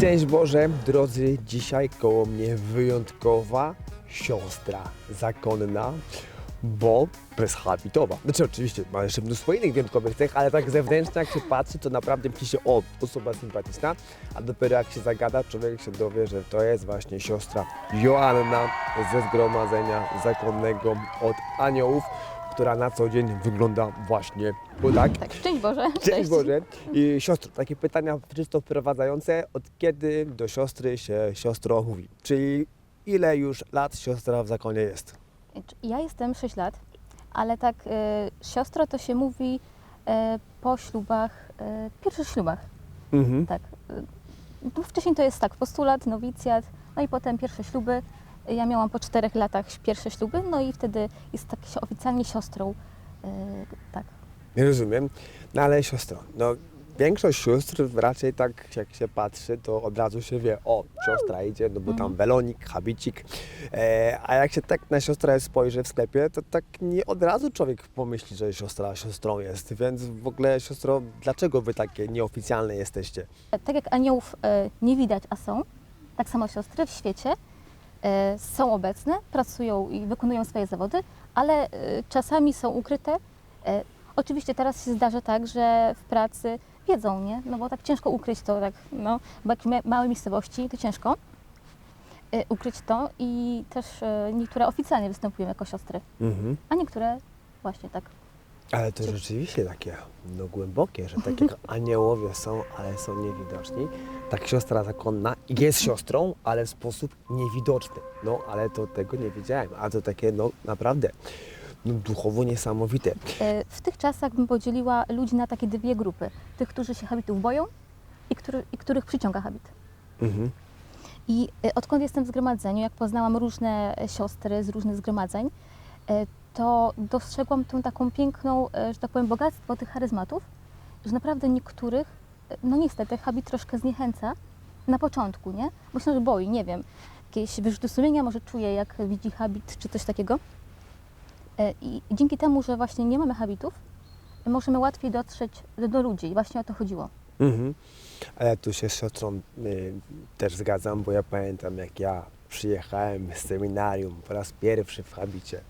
Szczęść Boże, drodzy, dzisiaj koło mnie wyjątkowa siostra zakonna, bo bezhabitowa. Znaczy oczywiście ma jeszcze mnóstwo innych wyjątkowych cech, ale tak zewnętrznie jak się patrzy, to naprawdę myśli się o, osoba sympatyczna, a dopiero jak się zagada, człowiek się dowie, że to jest właśnie siostra Joanna ze zgromadzenia zakonnego od aniołów, która na co dzień wygląda właśnie bo tak. Tak, szczęść Boże. Cześć Boże. I siostro, takie pytania czysto wprowadzające. Od kiedy do siostry się siostro mówi? Czyli ile już lat siostra w zakonie jest? Ja jestem 6 lat, ale tak y, siostro to się mówi y, po ślubach, y, pierwszych ślubach, Mhm. tak. Y, tu wcześniej to jest tak, postulat, nowicjat, no i potem pierwsze śluby. Ja miałam po czterech latach pierwsze śluby, no i wtedy jest tak się oficjalnie siostrą, y, tak. Nie rozumiem. No ale siostro, no większość sióstr raczej tak jak się patrzy, to od razu się wie, o, siostra idzie, no bo tam welonik, habicik. E, a jak się tak na siostrę spojrzy w sklepie, to tak nie od razu człowiek pomyśli, że siostra siostrą jest. Więc w ogóle siostro, dlaczego wy takie nieoficjalne jesteście? Tak jak aniołów e, nie widać, a są, tak samo siostry w świecie są obecne, pracują i wykonują swoje zawody, ale e, czasami są ukryte. E, Oczywiście teraz się zdarza tak, że w pracy wiedzą, nie? No bo tak ciężko ukryć to, tak, no, bo jak ma- małej miejscowości to ciężko e, ukryć to i też e, niektóre oficjalnie występują jako siostry, Mhm. a niektóre właśnie tak. Ale to rzeczywiście takie no, głębokie, że tak jak aniołowie są, ale są niewidoczni, tak siostra zakonna jest siostrą, ale w sposób niewidoczny. No, ale to tego nie wiedziałem, a to takie no naprawdę no, duchowo niesamowite. E, W tych czasach bym podzieliła ludzi na takie dwie grupy. Tych, którzy się habitów boją i, który, i których przyciąga habit. Mhm. I e, odkąd jestem w zgromadzeniu, jak poznałam różne siostry z różnych zgromadzeń, e, to dostrzegłam tą taką piękną, e, że tak powiem, bogactwo tych charyzmatów, że naprawdę niektórych, e, no niestety, habit troszkę zniechęca na początku, nie? Się że boi, nie wiem, jakieś wyrzuty sumienia może czuje, jak widzi habit czy coś takiego. E, I dzięki temu, że właśnie nie mamy habitów, możemy łatwiej dotrzeć do, do ludzi. I właśnie o to chodziło. Mhm. Ale tu się z siostrą y, też zgadzam, bo ja pamiętam jak ja przyjechałem z seminarium po raz pierwszy w habicie.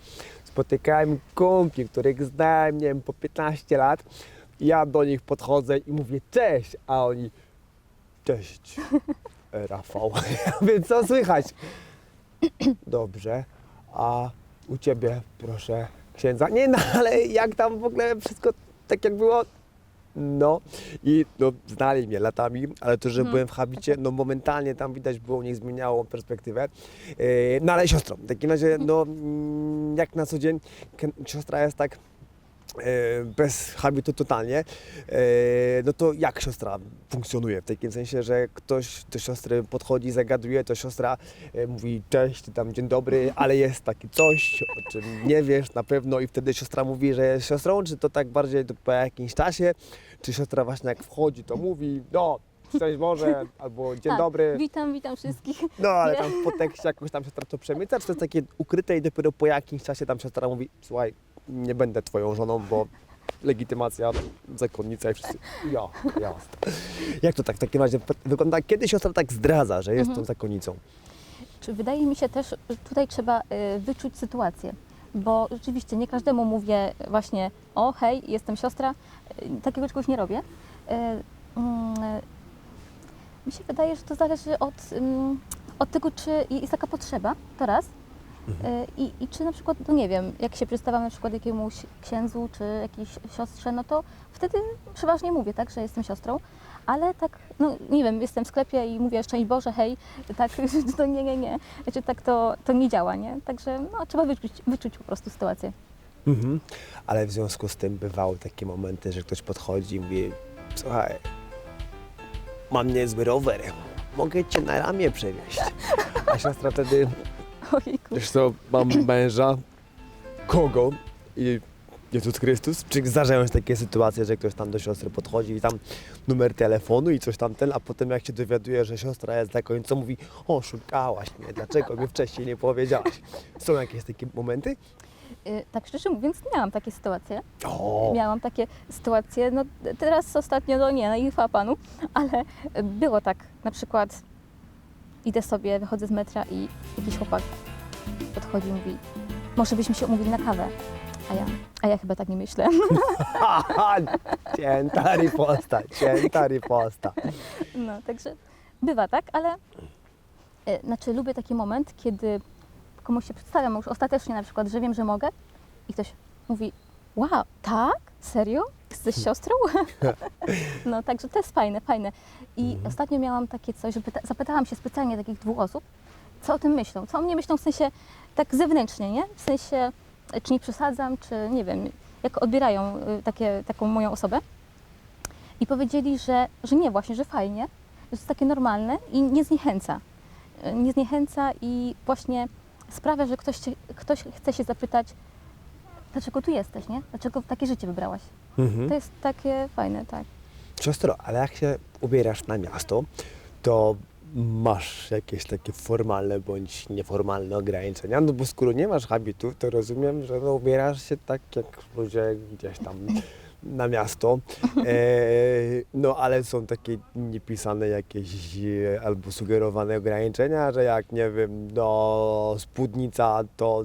Spotykałem kumpli, których znałem, nie wiem, po 15 lat. Ja do nich podchodzę i mówię cześć, a oni cześć, Rafał. Ja mówię, co słychać? Dobrze, a u Ciebie proszę księdza? Nie no, ale jak tam w ogóle wszystko tak jak było? No i no, znali mnie latami, ale to, że Mhm. byłem w habicie, no momentalnie tam widać było, u nich zmieniało perspektywę. Yy, no ale siostro, w takim razie, no mm, jak na co dzień, siostra jest tak bez habitu totalnie, yy, no to jak siostra funkcjonuje? W takim sensie, że ktoś do siostry podchodzi, zagaduje, to siostra yy, mówi cześć, tam dzień dobry, ale jest takie coś, o czym nie wiesz na pewno i wtedy siostra mówi, że jest siostrą, czy to tak bardziej po jakimś czasie, czy siostra właśnie jak wchodzi, to mówi, no, szczęść Boże, albo dzień Tak, dobry. Witam, witam wszystkich. No, ale tam w podtekście jakoś tam siostra to przemyca, czy to jest takie ukryte i dopiero po jakimś czasie tam siostra mówi, słuchaj, nie będę twoją żoną, bo legitymacja, zakonnica i wszyscy, ja, jasne. Jak to tak w takim razie wygląda, kiedy siostra tak zdradza, że jest tą zakonnicą? Czy wydaje mi się też, że tutaj trzeba y, wyczuć sytuację, bo rzeczywiście nie każdemu mówię właśnie o hej, jestem siostra, y, takiego czegoś nie robię. Y, mm, Mi się wydaje, że to zależy od, ym, od tego, czy jest taka potrzeba, to raz. Y, I, I czy na przykład, no nie wiem, jak się przedstawiam na przykład jakiemuś księdzu czy jakiejś siostrze, no to wtedy przeważnie mówię, tak, że jestem siostrą, ale tak, no nie wiem, jestem w sklepie i mówię szczęść Boże, hej, tak, to nie, nie, nie, znaczy tak to, to nie działa, nie? Także no, trzeba wyczuć, wyczuć po prostu sytuację. Mhm. Ale w związku z tym bywały takie momenty, że ktoś podchodzi i mówi, słuchaj, mam niezły rower, mogę cię na ramię przewieźć. A siostra wtedy, Ojejku. wiesz co, mam męża, kogo? I Jezus Chrystus? Czy zdarzają się takie sytuacje, że ktoś tam do siostry podchodzi i tam numer telefonu i coś tamten, a potem jak się dowiaduje, że siostra jest za końcem, mówi, o szukałaś mnie, dlaczego mi wcześniej nie powiedziałaś? Są jakieś takie momenty? Y, Tak szczerze mówiąc, miałam takie sytuacje. O, Miałam takie sytuacje, no teraz ostatnio, no nie, no i chwała Panu, ale było tak, na przykład idę sobie, wychodzę z metra i jakiś chłopak podchodzi i mówi, może byśmy się umówili na kawę. A ja, a ja chyba tak nie myślę. cięta riposta, cięta riposta. No, także bywa tak, ale e, znaczy lubię taki moment, kiedy komuś się przedstawiam już ostatecznie na przykład, że wiem, że mogę i ktoś mówi, wow, tak? Serio? Jesteś siostrą? no, także to jest fajne, fajne. I ostatnio miałam takie coś, że pyta- zapytałam się specjalnie takich dwóch osób, co o tym myślą, co o mnie myślą w sensie tak zewnętrznie, nie? W sensie, e, czy nie przesadzam, czy nie wiem, jak odbierają y, takie, taką moją osobę. I powiedzieli, że, że nie, właśnie, że fajnie, że to jest takie normalne i nie zniechęca. Y, Nie zniechęca i właśnie sprawia, że ktoś, ktoś chce się zapytać, dlaczego tu jesteś, nie? Dlaczego takie życie wybrałaś? Mhm. To jest takie fajne, tak. Siostro, ale jak się ubierasz na miasto, to masz jakieś takie formalne bądź nieformalne ograniczenia? No bo skoro nie masz habitu, to rozumiem, że no, ubierasz się tak jak ludzie gdzieś tam na miasto. E, no ale są takie niepisane jakieś e, albo sugerowane ograniczenia, że jak nie wiem, no spódnica to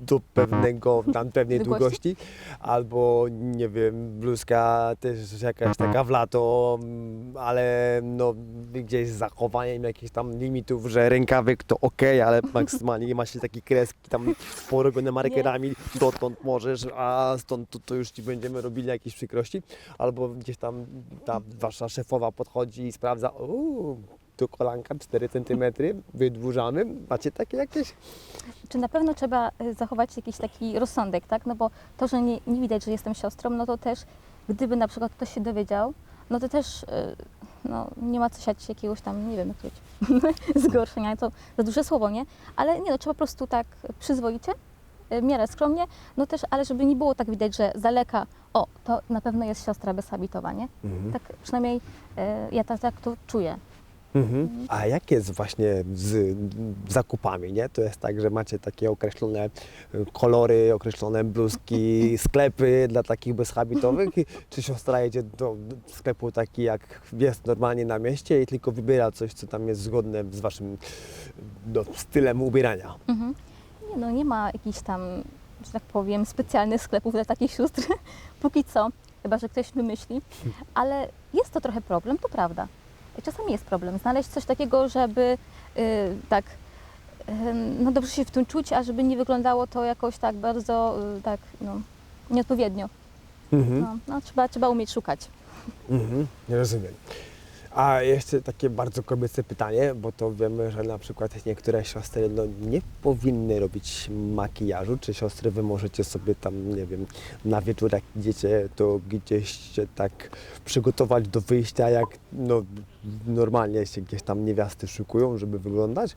do pewnego, tam pewnej Długości? albo nie wiem, bluzka też jakaś taka w lato, ale no gdzieś z zachowaniem jakichś tam limitów, że rękawek to ok, ale maksymalnie nie ma się takiej kreski tam porobione markerami, dotąd możesz, a stąd to, to już ci będziemy robili jakieś przykrości, albo gdzieś tam ta wasza szefowa podchodzi i sprawdza, uuu, tu kolanka 4 cm, wydłużamy, macie takie jakieś? Czy na pewno trzeba y, zachować jakiś taki rozsądek, tak? No bo to, że nie, nie widać, że jestem siostrą, no to też, gdyby na przykład ktoś się dowiedział, no to też y, no, nie ma co siać jakiegoś tam, nie wiem, jak to powiedzieć, zgorszenia, to za duże słowo, nie? Ale nie, no trzeba po prostu tak przyzwoicie, y, w miarę skromnie, no też, ale żeby nie było tak widać, że z daleka, o, to na pewno jest siostra bezhabitowa, nie? Mhm. Tak przynajmniej y, ja tak, tak to czuję. Mhm. A jak jest właśnie z zakupami, nie? To jest tak, że macie takie określone y, kolory, określone bluzki, sklepy dla takich bezhabitowych? Czy siostra jedzie do sklepu taki, jak jest normalnie na mieście i tylko wybiera coś, co tam jest zgodne z waszym no, stylem ubierania? Mhm. Nie, no nie ma jakichś tam, że tak powiem, specjalnych sklepów dla takich sióstr, póki co, chyba że ktoś wymyśli, ale jest to trochę problem, to prawda. Czasami jest problem znaleźć coś takiego, żeby y, tak, no dobrze się w tym czuć, a żeby nie wyglądało to jakoś tak bardzo, y, tak, no, nieodpowiednio. Mhm. No, no, trzeba, trzeba umieć szukać. Mhm, nie rozumiem. A jeszcze takie bardzo kobiece pytanie, bo to wiemy, że na przykład niektóre siostry no, nie powinny robić makijażu. Czy siostry wy możecie sobie tam, nie wiem, na wieczór jak idziecie, to gdzieś się tak przygotować do wyjścia, jak no, normalnie się gdzieś tam niewiasty szykują, żeby wyglądać?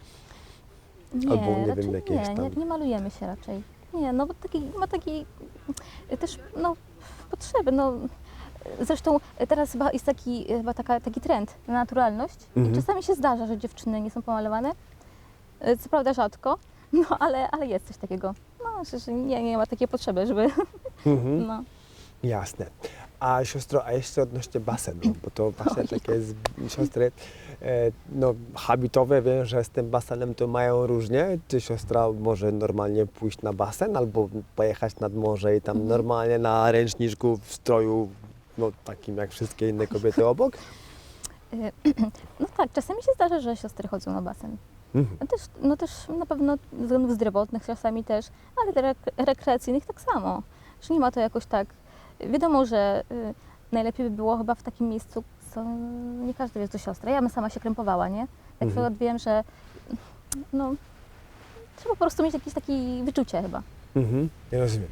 Nie, Albo nie wiem, jakieś nie, nie, tam- nie malujemy się raczej. Nie, no bo taki, nie ma takiej y, też no, potrzeby. No. Zresztą teraz chyba jest taki, chyba taka, taki trend na naturalność. Mhm. I czasami się zdarza, że dziewczyny nie są pomalowane. Y, Co prawda rzadko, no ale, ale jest coś takiego. No, że, że nie, nie ma takiej potrzeby, żeby. Mhm. No. Jasne. A siostro, a jeszcze odnośnie basenu, bo to właśnie takie z, siostry e, no, habitowe, wiem, że z tym basenem to mają różnie. Czy siostra może normalnie pójść na basen albo pojechać nad morze i tam Mhm. normalnie na ręczniczku w stroju, no takim jak wszystkie inne kobiety obok? Y, No tak, czasami się zdarza, że siostry chodzą na basen. Mhm. No też, no też na pewno ze względów zdrowotnych czasami też, ale rek- rekreacyjnych tak samo. Że nie ma to jakoś tak. Wiadomo, że y, najlepiej by było chyba w takim miejscu, co nie każdy jest do siostry. Ja bym sama się krępowała, nie? Tak Mhm. wiem, że no, trzeba po prostu mieć jakieś takie wyczucie chyba. Mhm, nie rozumiem.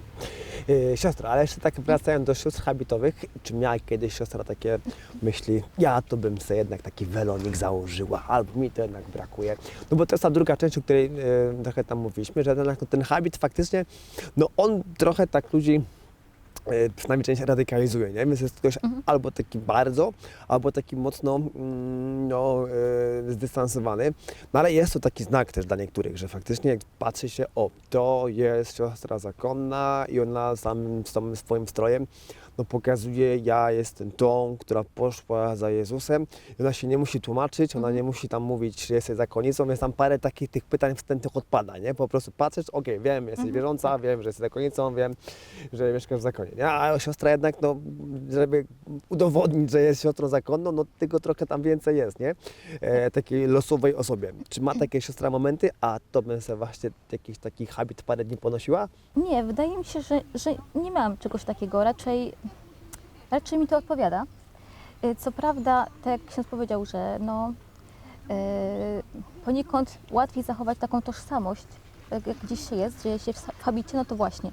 E, siostra, ale jeszcze tak wracając do sióstr habitowych, czy miała kiedyś siostra takie myśli, ja to bym sobie jednak taki welonik założyła, albo mi to jednak brakuje. No bo to jest ta druga część, o której e, trochę tam mówiliśmy, że ten, ten habit faktycznie, no on trochę tak ludzi przynajmniej część radykalizuje, nie? Więc jest ktoś Mhm. albo taki bardzo, albo taki mocno mm, no, e, zdystansowany. No ale jest to taki znak też dla niektórych, że faktycznie jak patrzy się, o, to jest siostra zakonna i ona samym z tym swoim strojem no, pokazuje, ja jestem tą, która poszła za Jezusem i ona się nie musi tłumaczyć, ona Mhm. nie musi tam mówić, czy jesteś zakonnicą, więc tam parę takich tych pytań wstępnych odpada, nie? Po prostu patrzysz, okej, wiem, jesteś Mhm. wierząca, wiem, że jesteś zakonnicą, wiem, że mieszkasz w zakonie, nie? A siostra jednak, no, żeby udowodnić, że jest siostrą zakonną, no tylko trochę tam więcej jest, nie? E, takiej losowej osobie. Czy ma takie siostra momenty, a to bym sobie właśnie jakiś taki habit parę dni ponosiła? Nie, wydaje mi się, że, że nie mam czegoś takiego. Raczej, raczej mi to odpowiada. Y, Co prawda, tak jak ksiądz powiedział, że no, yy, poniekąd łatwiej zachować taką tożsamość, jak, gdzieś się jest, że się w habicie, no to właśnie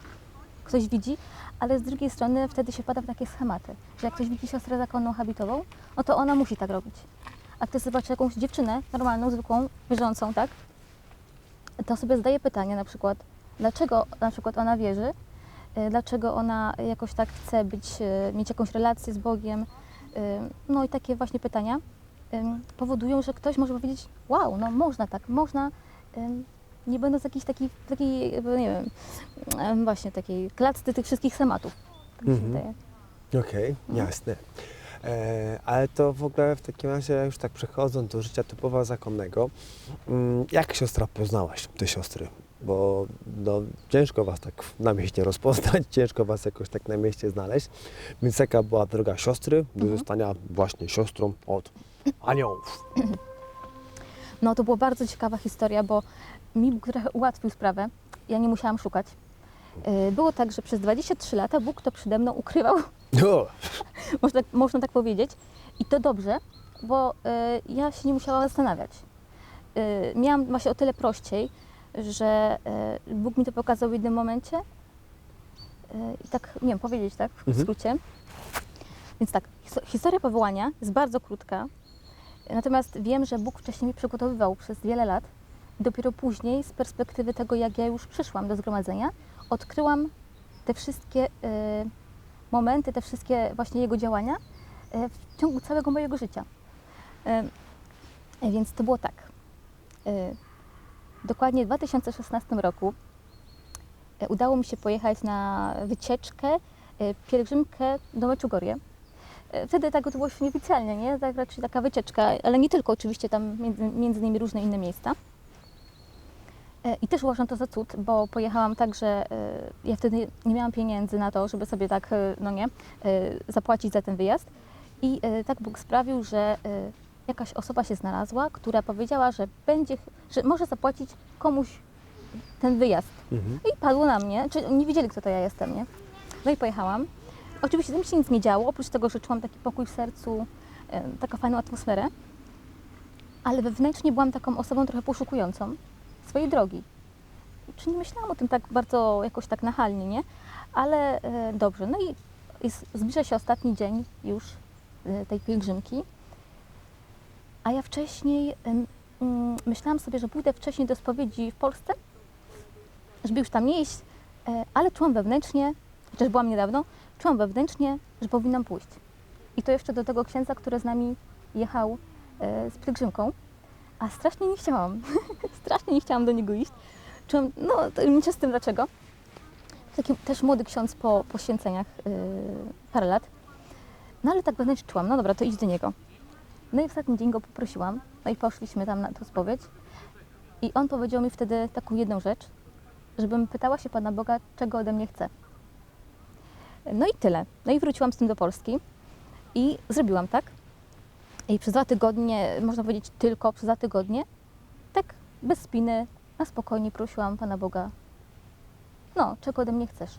ktoś widzi, ale z drugiej strony wtedy się pada w takie schematy, że jak ktoś widzi siostrę zakonną habitową, no to ona musi tak robić. A ktoś zobaczy jakąś dziewczynę normalną, zwykłą, wierzącą, tak? To sobie zadaje pytanie na przykład, dlaczego na przykład ona wierzy, y, dlaczego ona jakoś tak chce być, y, mieć jakąś relację z Bogiem. y, No i takie właśnie pytania powodują, że ktoś może powiedzieć, wow, no można tak, można, nie będąc jakiejś takiej, takiej nie wiem, właśnie takiej klatce tych wszystkich schematów. Tak Mhm. wydaje. Okej, Mhm. jasne. E, ale to w ogóle w takim razie, już tak przechodząc do życia typowo zakonnego, mm, jak siostra poznałaś te siostry? Bo no, ciężko was tak na mieście rozpoznać, ciężko was jakoś tak na mieście znaleźć. Więc jaka była droga siostry do Mhm. zostania właśnie siostrą od aniołów? No to była bardzo ciekawa historia, bo mi Bóg trochę ułatwił sprawę. Ja nie musiałam szukać. Y, Było tak, że przez 23 lata Bóg to przede mną ukrywał, O, można, można tak powiedzieć. I to dobrze, bo y, ja się nie musiałam zastanawiać. Y, miałam właśnie o tyle prościej, że y, Bóg mi to pokazał w jednym momencie. Y, I tak, nie wiem, powiedzieć tak w Mhm. skrócie. Więc tak, histo- historia powołania jest bardzo krótka. Natomiast wiem, że Bóg wcześniej mnie przygotowywał przez wiele lat. Dopiero później, z perspektywy tego, jak ja już przyszłam do zgromadzenia, odkryłam te wszystkie y, momenty, te wszystkie właśnie jego działania y, w ciągu całego mojego życia. Y, więc to było tak. Y, dokładnie w 2016 roku y, udało mi się pojechać na wycieczkę, y, pielgrzymkę do Meczugorje. Y, Wtedy tak to było już nieoficjalnie, nie? Tak raczej taka wycieczka, ale nie tylko, oczywiście tam między, między innymi różne inne miejsca. E, I też uważam to za cud, bo pojechałam tak, że e, ja wtedy nie miałam pieniędzy na to, żeby sobie tak, e, no nie, e, zapłacić za ten wyjazd. I e, tak Bóg sprawił, że e, jakaś osoba się znalazła, która powiedziała, że będzie, że może zapłacić komuś ten wyjazd. mhm. I padło na mnie, czy nie wiedzieli, kto to ja jestem, nie? No i pojechałam. Oczywiście tam się nic nie działo, oprócz tego, że czułam taki pokój w sercu, taką fajną atmosferę, ale wewnętrznie byłam taką osobą trochę poszukującą swojej drogi. Czy nie myślałam o tym tak bardzo jakoś tak nachalnie, nie? Ale e, dobrze, no i jest, zbliża się ostatni dzień już e, tej pielgrzymki, a ja wcześniej mm, myślałam sobie, że pójdę wcześniej do spowiedzi w Polsce, żeby już tam nie iść, e, ale czułam wewnętrznie, chociaż byłam niedawno, czułam wewnętrznie, że powinnam pójść. I to jeszcze do tego księdza, który z nami jechał e, z pielgrzymką, a strasznie nie chciałam. strasznie nie chciałam do niego iść. Czułam, no, to mniejsza z tym dlaczego. Taki też młody ksiądz po poświęceniach yy, parę lat. No ale tak wewnętrznie czułam, no dobra, to idź do niego. No i w ostatni dzień go poprosiłam, no i poszliśmy tam na tą spowiedź. I on powiedział mi wtedy taką jedną rzecz, żebym pytała się Pana Boga, czego ode mnie chce. No i tyle. No i wróciłam z tym do Polski i zrobiłam tak. I przez dwa tygodnie, można powiedzieć tylko przez dwa tygodnie, tak bez spiny, na spokojnie prosiłam Pana Boga, no, czego ode mnie chcesz?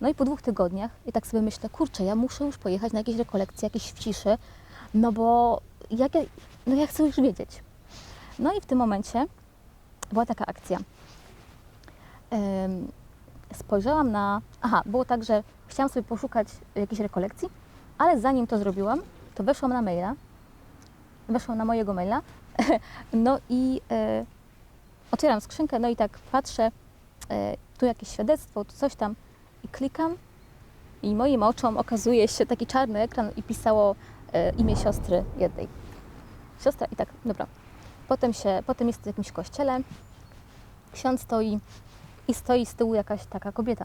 No i po dwóch tygodniach, i tak sobie myślę, kurczę, ja muszę już pojechać na jakieś rekolekcje, jakieś w ciszy, no bo jak ja, no ja chcę już wiedzieć. No i w tym momencie była taka akcja. Spojrzałam na. Aha, było tak, że chciałam sobie poszukać jakiejś rekolekcji, ale zanim to zrobiłam, to weszłam na maila. Weszłam na mojego maila. No i e, otwieram skrzynkę, no i tak patrzę, e, tu jakieś świadectwo, tu coś tam i klikam i moim oczom okazuje się taki czarny ekran i pisało imię siostry jednej. Siostra i tak, dobra. Potem, się, potem jest w jakimś kościele, ksiądz stoi i stoi z tyłu jakaś taka kobieta.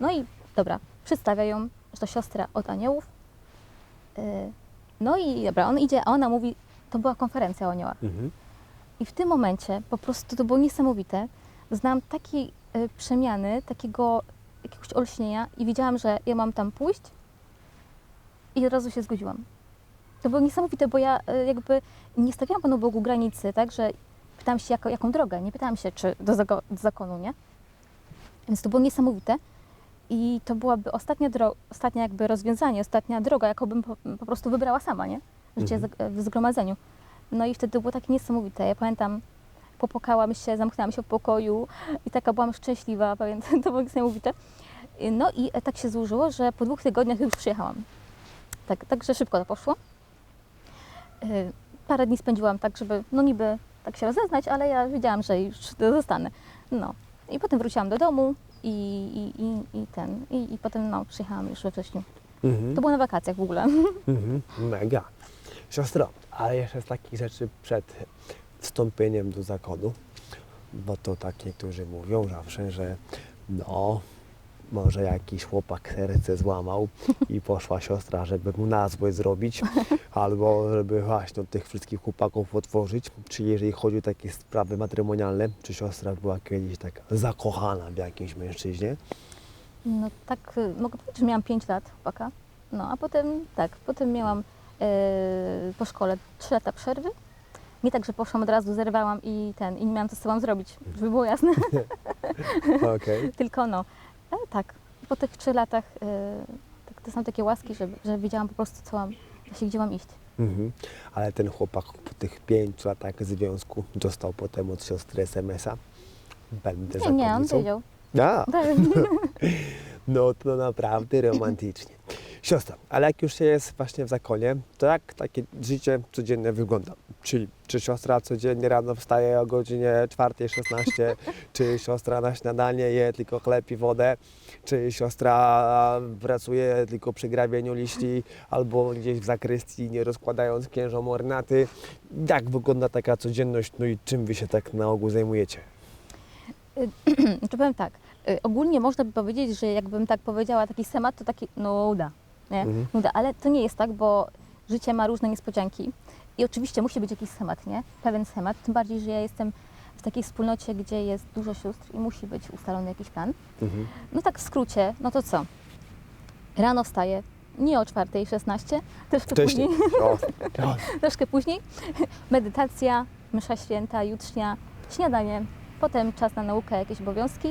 No i dobra, przedstawia ją, że to siostra od aniołów. E, no i dobra, on idzie, a ona mówi, to była konferencja o aniołach. Mhm. I w tym momencie po prostu to było niesamowite. Znam takiej e, przemiany, takiego jakiegoś olśnienia i wiedziałam, że ja mam tam pójść i od razu się zgodziłam. To było niesamowite, bo ja e, jakby nie stawiałam Panu Bogu granicy, tak, że pytałam się, jako, jaką drogę, nie pytałam się, czy do, do zakonu, nie? Więc to było niesamowite i to byłaby ostatnia, dro- ostatnia jakby rozwiązanie, ostatnia droga, jaką bym po, po prostu wybrała sama, nie? Życie Mhm. w zgromadzeniu. No i wtedy było takie niesamowite. Ja pamiętam, popłakałam się, zamknęłam się w pokoju i taka byłam szczęśliwa, pamiętam, to było niesamowite. No i tak się złożyło, że po dwóch tygodniach już przyjechałam. Tak, także szybko to poszło. Y, Parę dni spędziłam tak, żeby, no niby tak się rozeznać, ale ja wiedziałam, że już zostanę. No. I potem wróciłam do domu i, i, i, i ten, i, i potem no, przyjechałam już we wrześniu. Mhm. To było na wakacjach w ogóle. Mhm. Mega. Siostro, ale jeszcze z takich rzeczy przed wstąpieniem do zakonu, bo to tak niektórzy mówią zawsze, że no, może jakiś chłopak serce złamał i poszła siostra, żeby mu na złość zrobić, albo żeby właśnie od tych wszystkich chłopaków otworzyć. Czy jeżeli chodzi o takie sprawy matrymonialne, czy siostra była kiedyś tak zakochana w jakimś mężczyźnie? No tak, y, mogę powiedzieć, że miałam 5 lat chłopaka. No a potem tak, potem miałam e, po szkole 3 lata przerwy. Nie tak, że poszłam od razu, zerwałam i ten, i nie miałam co z sobą zrobić, żeby było jasne. Okej. Tylko no, ale tak, po tych 3 latach e, tak, to są takie łaski, że, że wiedziałam po prostu, co mam, właśnie gdzie mam iść. Mhm. Ale ten chłopak po tych pięciu latach związku dostał potem od siostry SMS-a. Będę Nie, nie, on wiedział. A, Tak. no to naprawdę romantycznie. Siostra, ale jak już się jest właśnie w zakonie, to jak takie życie codzienne wygląda? Czyli czy siostra codziennie rano wstaje o godzinie 4.16, czy siostra na śniadanie je tylko chleb i wodę, czy siostra pracuje tylko przy grabieniu liści albo gdzieś w zakrystii, nie rozkładając księżom ornaty. Jak wygląda taka codzienność, no i czym wy się tak na ogół zajmujecie? Czy powiem tak, y, ogólnie można by powiedzieć, że jakbym tak powiedziała taki schemat, to taki nuda, nie? Mhm. Nuda, ale to nie jest tak, bo życie ma różne niespodzianki i oczywiście musi być jakiś schemat, nie? Pewien schemat, tym bardziej, że ja jestem w takiej wspólnocie, gdzie jest dużo sióstr i musi być ustalony jakiś plan. Mhm. No tak w skrócie, no to co? Rano wstaję, nie o 4.16, troszkę Wcześniej. później, O, o. troszkę później. Medytacja, msza święta, jutrznia, śniadanie, potem czas na naukę, jakieś obowiązki,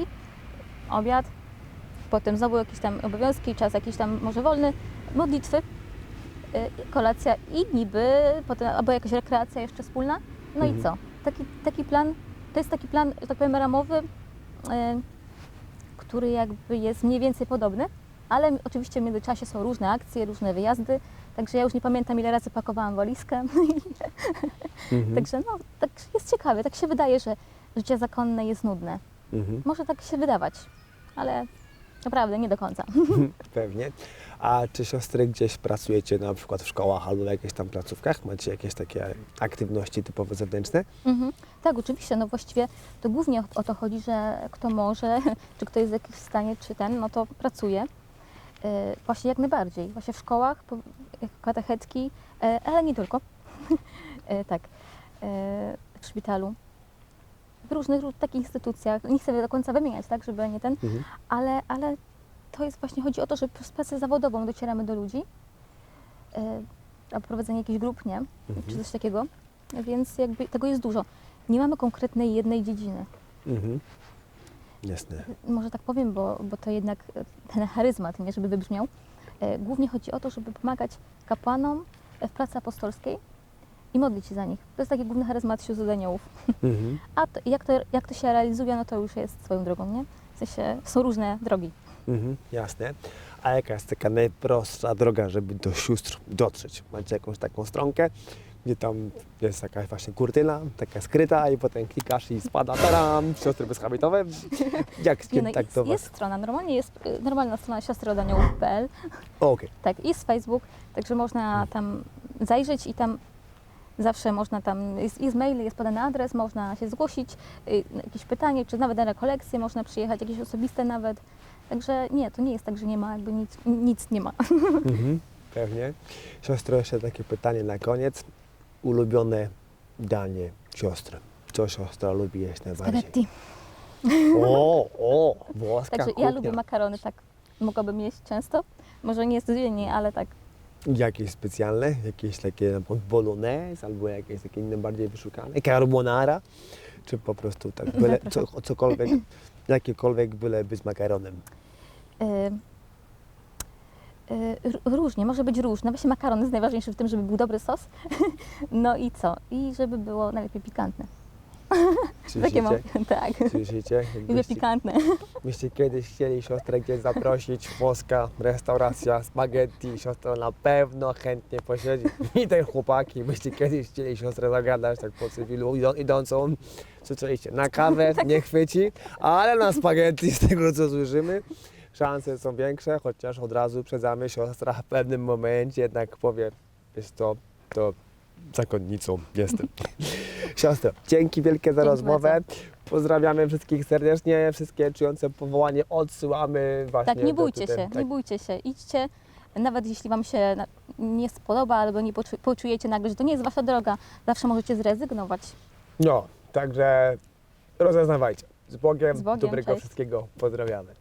obiad, potem znowu jakieś tam obowiązki, czas jakiś tam może wolny, modlitwy, y, kolacja i niby, potem albo jakaś rekreacja jeszcze wspólna. No Mhm. i co? Taki, taki plan, to jest taki plan, że tak powiem, ramowy, y, który jakby jest mniej więcej podobny, ale oczywiście w międzyczasie są różne akcje, różne wyjazdy, także ja już nie pamiętam ile razy pakowałam walizkę, Mhm. także no, tak jest ciekawe, tak się wydaje, że życie zakonne jest nudne. Mhm. Może tak się wydawać, ale naprawdę nie do końca. Pewnie. A czy siostry gdzieś pracujecie na przykład w szkołach albo w jakichś tam placówkach? Macie jakieś takie aktywności typowo zewnętrzne? Mhm. Tak, oczywiście, no właściwie to głównie o, to chodzi, że kto może, czy kto jest jakiś w stanie, czy ten, no to pracuje. E, właśnie jak najbardziej. Właśnie w szkołach, katechetki, e, ale nie tylko. e, tak. E, w szpitalu. W różnych, róż- takich instytucjach. Nie chcę do końca wymieniać, tak, żeby nie ten, Mhm. ale, ale to jest właśnie, chodzi o to, że przez pracę zawodową docieramy do ludzi, e, albo prowadzenie jakichś grup, nie? Czy Mhm. coś takiego. Więc jakby tego jest dużo. Nie mamy konkretnej jednej dziedziny. Mhm. Jasne. Może tak powiem, bo, bo to jednak e, ten charyzmat, nie żeby wybrzmiał. E, Głównie chodzi o to, żeby pomagać kapłanom w pracy apostolskiej i modlić się za nich. To jest taki główny charyzmat sióstr od aniołów. Mhm. A to, jak, to, jak to się realizuje, no to już jest swoją drogą, nie? W sensie są różne drogi. Mhm. Jasne. A jaka jest taka najprostsza droga, żeby do sióstr dotrzeć? Macie jakąś taką stronkę, gdzie tam jest jakaś właśnie kurtyna, taka skryta i potem klikasz i spada, taram, siostry bezhabitowe. Jak Nie, no, tak jest, to was? jest strona, normalnie jest y, normalna strona siostry od aniołów.pl, Okej. tak, jest Facebook, także można tam zajrzeć i tam zawsze można tam, jest, jest mail, jest podany adres, można się zgłosić, y, jakieś pytanie, czy nawet na rekolekcje można przyjechać, jakieś osobiste nawet. Także nie, to nie jest tak, że nie ma, jakby nic, nic nie ma. Mhm, pewnie. Siostro, jeszcze takie pytanie na koniec. Ulubione danie siostry. Co siostra lubi jeść najbardziej? Spaghetti. O, o, włoska Także kuchnia. ja lubię makarony, tak mogłabym jeść często. Może nie codziennie, ale tak. Jakieś specjalne? Jakieś takie na przykład bolognese albo jakieś takie inne bardziej wyszukane? Carbonara? Czy po prostu tak byle, co, cokolwiek, jakiekolwiek byle być makaronem? Y, y, r- różnie, może być różne. Właśnie makaron jest najważniejszy w tym, żeby był dobry sos. No i co? I żeby było najlepiej pikantne. Takie mam, tak. Słyszycie? Jakbyście, pikantne. byście kiedyś chcieli siostrę gdzieś zaprosić, włoska restauracja spaghetti, siostra na pewno chętnie posiedzi. I ten chłopaki, byście kiedyś chcieli siostrę zagadać tak po cywilu idą, idącą, słyszeliście, na kawę nie chwyci, ale na spaghetti z tego co słyszymy, szanse są większe, chociaż od razu przedzamy siostra w pewnym momencie jednak powie, jest to, to zakonnicą jestem. Siostro, dzięki wielkie za rozmowę. Pozdrawiamy wszystkich serdecznie, wszystkie czujące powołanie odsyłamy właśnie Tak, nie do bójcie tutaj- się, tak. nie bójcie się. Idźcie, nawet jeśli Wam się na- nie spodoba albo nie poczu- poczujecie nagle, że to nie jest Wasza droga, zawsze możecie zrezygnować. No, także rozeznawajcie. Z Bogiem, Z Bogiem, dobrego cześć. wszystkiego. Pozdrawiamy.